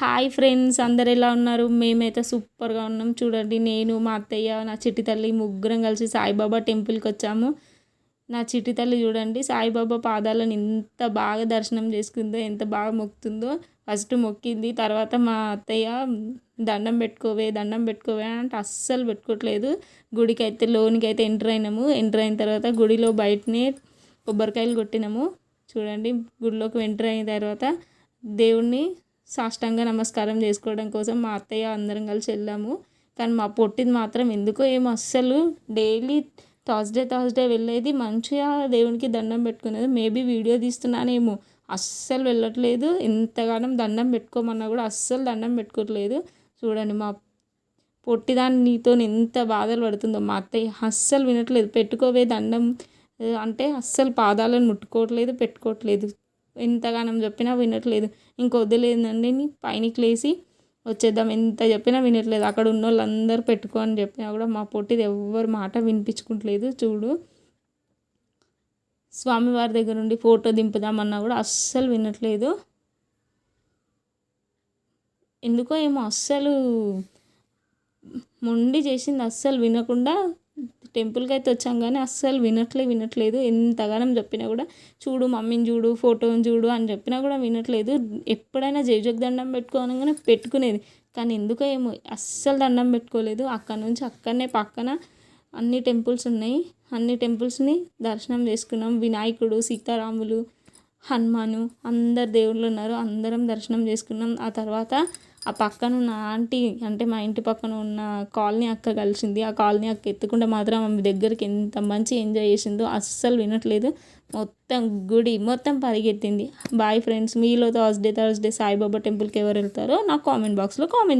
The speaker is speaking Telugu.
హాయ్ ఫ్రెండ్స్ అందరు ఎలా ఉన్నారు? మేమైతే సూపర్గా ఉన్నాం. చూడండి నేను మా అత్తయ్య నా చిట్టి తల్లి ముగ్గురం కలిసి సాయిబాబా టెంపుల్కి వచ్చాము. నా చిట్టి తల్లి చూడండి సాయిబాబా పాదాలను ఎంత బాగా దర్శనం చేసుకుందో ఎంత బాగా మొక్కుతుందో ఫస్ట్ మొక్కింది. తర్వాత మా అత్తయ్య దండం పెట్టుకోవే దండం పెట్టుకోవే అంటే అస్సలు పెట్టుకోవట్లేదు. గుడికి అయితే లోనికి అయితే ఎంటర్ అయినాము. ఎంటర్ అయిన తర్వాత గుడిలో బయటనే కొబ్బరికాయలు కొట్టినాము. చూడండి గుడిలోకి ఎంటర్ అయిన తర్వాత దేవుణ్ణి సాష్టంగా నమస్కారం చేసుకోవడం కోసం మా అత్తయ్య అందరం కలిసి వెళ్ళాము. కానీ మా పొట్టిది మాత్రం ఎందుకో ఏమో అస్సలు డైలీ థర్స్డే థర్స్డే వెళ్ళేది మంచిగా దేవునికి దండం పెట్టుకునేది. మేబీ వీడియో తీస్తున్నానేమో. అస్సలు వెళ్ళట్లేదు. ఎంతగానో దండం పెట్టుకోమన్నా కూడా అస్సలు దండం పెట్టుకోవట్లేదు చూడండి మా పొట్టిదాన్ని నీతో ఎంత బాధలు పడుతుందో. మా అత్తయ్య అస్సలు వినట్లేదు. పెట్టుకోవే దండం అంటే అస్సలు పాదాలను ముట్టుకోవట్లేదు పెట్టుకోవట్లేదు. ఎంతగానం చెప్పినా వినట్లేదు. ఇంక వదిలేదండి పైనకి లేచి వచ్చేద్దాం. ఎంత చెప్పినా వినట్లేదు. అక్కడ ఉన్న వాళ్ళందరూ పెట్టుకో అని చెప్పినా కూడా మా పొట్టిది ఎవ్వరు మాట వినిపించుకుంటలేదు. చూడు. స్వామివారి దగ్గర నుండి ఫోటో దింపుదామన్నా కూడా అస్సలు వినట్లేదు. ఎందుకో ఏమో అస్సలు మొండి చేసింది అస్సలు వినకుండా టెంపుల్కి అయితే వచ్చాం కానీ అస్సలు వినట్లే వినట్లేదు. ఎంతగానం చెప్పినా కూడా చూడు మమ్మీని చూడు ఫోటోని చూడు అని చెప్పినా కూడా వినట్లేదు. ఎప్పుడైనా జైజోగ్ దండం పెట్టుకోనగానే పెట్టుకునేది. కానీ ఎందుకో ఏమో అస్సలు దండం పెట్టుకోలేదు. అక్కడ నుంచి అక్కడనే పక్కన అన్ని టెంపుల్స్ ఉన్నాయి. అన్ని టెంపుల్స్ని దర్శనం చేసుకున్నాం. వినాయకుడు సీతారాములు హనుమాను అందరు దేవుళ్ళు ఉన్నారు అందరం దర్శనం చేసుకున్నాం. ఆ తర్వాత ఆ పక్కన ఉన్న ఆంటీ అంటే మా ఇంటి పక్కన ఉన్న కాలనీ అక్క కలిసింది. ఆ కాలనీ అక్క ఎత్తుకుంటే మాత్రం ఆమె దగ్గరికి ఎంత మంచి ఎంజాయ్ చేసిందో అస్సలు వినట్లేదు. మొత్తం గుడి మొత్తం పరిగెత్తింది. బాయ్ ఫ్రెండ్స్ మీలో థర్స్డే థర్స్డే సాయిబాబా టెంపుల్కి ఎవరు వెళ్తారో నాకు కామెంట్ బాక్స్లో కామెంట్ చేయండి.